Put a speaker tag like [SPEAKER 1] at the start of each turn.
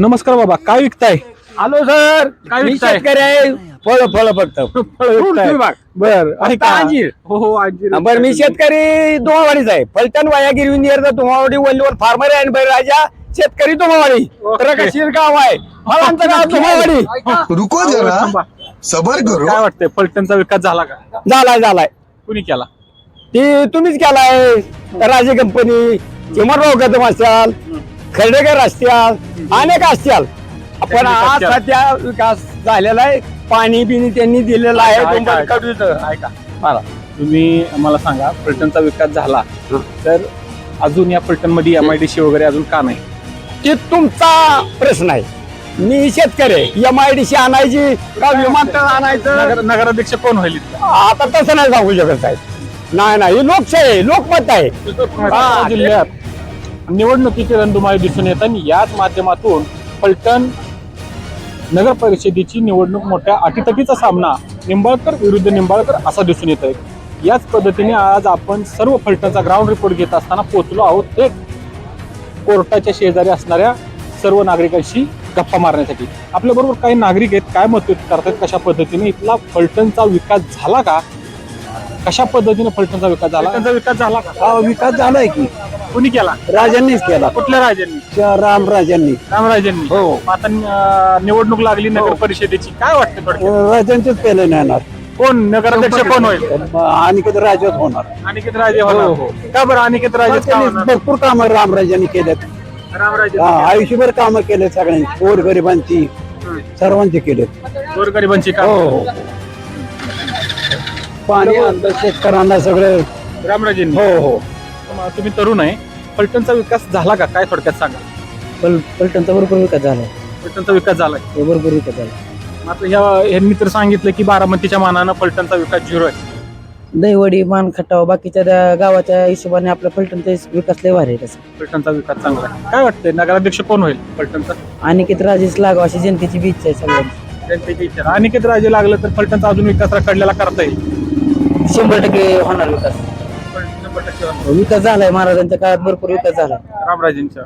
[SPEAKER 1] नमस्कार बाबा काय विकताय?
[SPEAKER 2] हॅलो सर
[SPEAKER 1] काय
[SPEAKER 2] मी
[SPEAKER 1] विकताय?
[SPEAKER 2] शेतकरी आहे. फळ फळ फक्त. विभाग.
[SPEAKER 1] बर
[SPEAKER 2] का? अंजीर?
[SPEAKER 1] हो हो अंजीर
[SPEAKER 2] बरं मी शेतकरी दोमावाडीच आहे. फलटण वाया गिरवी नियर दोमावाडी वल्लीवर फार्मर आहे आणि राजा शेतकरी दोमावाडी.
[SPEAKER 1] ओके.
[SPEAKER 2] तर कशीर गाव आहे. फळांचं गाव दोमावाडी.
[SPEAKER 3] रुको जरा.
[SPEAKER 1] थांबा.
[SPEAKER 3] सबर करो.
[SPEAKER 1] काय वाटतंय फलटणचा विकास झाला का?
[SPEAKER 2] झालाय झालाय.
[SPEAKER 1] कुणी केला?
[SPEAKER 2] ती तुम्हीच केलाय. राजे कंपनी. चिमरराव कदम असाल खर्डेकर असत्याल अनेक असत्याल पण आज सध्या विकास झालेला आहे. पाणी बिनी त्यांनी दिलेलं आहे.
[SPEAKER 1] ऐका,
[SPEAKER 2] तुंबळ
[SPEAKER 1] ऐका.
[SPEAKER 2] कडूचं.
[SPEAKER 1] ऐका.
[SPEAKER 2] मला.
[SPEAKER 1] तुम्ही मला सांगा फलटणचा विकास झाला तर अजून या फलटणमध्ये एम आय डी सी वगैरे अजून का नाही?
[SPEAKER 2] ते तुमचा प्रश्न आहे. मी शेतकरी आहे. एम आय डी सी आणायची का विमानतळ आणायचं?
[SPEAKER 1] नगर नगराध्यक्ष कोण होईल?
[SPEAKER 2] आता तसं नाही सांगू शकत साहेब. नाही नाही. ही लोकशाही आहे, लोकमत आहे.
[SPEAKER 1] जिल्ह्यात. निवडणुकीची रणधुमाळी दिसून येत आणि याच माध्यमातून फलटण नगर परिषदेची निवडणूक मोठ्या अटीतटीचा सामना निंबाळकर विरुद्ध निंबाळकर असा दिसून येत आहे याच पद्धतीने आज आपण सर्व फलटणचा ग्राउंड रिपोर्ट घेत असताना पोहोचलो आहोत थेट कोर्टाच्या शेजारी असणाऱ्या सर्व नागरिकांशी गप्पा मारण्यासाठी. आपल्याबरोबर काही नागरिक आहेत काय मत करतात कशा पद्धतीने इथला फलटणचा विकास झाला का? कशा पद्धतीने फलटणचा विकास झाला? फलटणचा विकास झाला का?
[SPEAKER 2] हा विकास झालाय की.
[SPEAKER 1] कुणी केला?
[SPEAKER 2] राजांनीच केला.
[SPEAKER 1] कुठल्या राजांनी?
[SPEAKER 2] रामराजांनी.
[SPEAKER 1] रामराजांनी.
[SPEAKER 2] हो.
[SPEAKER 1] आता अं, निवडणूक लागली नगर परिषदेची. काय वाटतं थोडक्यात?
[SPEAKER 2] राजांचेच केले नाही येणार.
[SPEAKER 1] कोण? नगराध्यक्ष कोण होईल?
[SPEAKER 2] आणि कधी राजाच होणार.
[SPEAKER 1] अनिकेत राजे होणार.
[SPEAKER 2] हो, हो.
[SPEAKER 1] का बरं अनिकेत राजे? का
[SPEAKER 2] त्यांनी
[SPEAKER 1] होणार?
[SPEAKER 2] भरपूर कामं रामराजांनी केलेत.
[SPEAKER 1] रामराजे
[SPEAKER 2] हा, आयुष्यभर कामं केले सगळ्यांची गोर गरिबांची सर्वांची केलेत.
[SPEAKER 1] गोरगरिबांची का
[SPEAKER 2] हो हो. पाणी शेतकऱ्यांना सगळं.
[SPEAKER 1] रामराजेंनी.
[SPEAKER 2] हो हो.
[SPEAKER 1] तुम्ही तरुण आहे. फलटणचा विकास झाला का? काय थोडक्यात सांगा.
[SPEAKER 4] पल पलटणचा भरपूर विकास झाला
[SPEAKER 1] फलटणचा विकास झालाय.
[SPEAKER 4] हे भरपूर विकास झाला
[SPEAKER 1] आता ह्या यांनी तर सांगितलं की बारामतीच्या मानानं फलटणचा विकास झिरो आहे.
[SPEAKER 4] दहीवडी मान खटाव बाकीच्या गावाच्या हिशोबाने आपल्या पलटणचा विकास लय भारी आहे तसं.
[SPEAKER 1] फलटणचा विकास चांगला आहे. काय वाटतंय? नगराध्यक्ष कोण होईल फलटणचा?
[SPEAKER 4] आणि किती राजेश लागाव अशी जनतेची बी इच्छा आहे सगळ्यांची.
[SPEAKER 1] जनतेची इच्छा. अनिकेत राजे लागलं तर फलटणचा अजून विकास रखडलेला करता येईल.
[SPEAKER 4] शंभर टक्के होणार विकास.
[SPEAKER 1] शंभर टक्के होणार.
[SPEAKER 4] विकास झालाय महाराजांच्या काळात भरपूर विकास झाला.
[SPEAKER 1] रामराजेंच्या.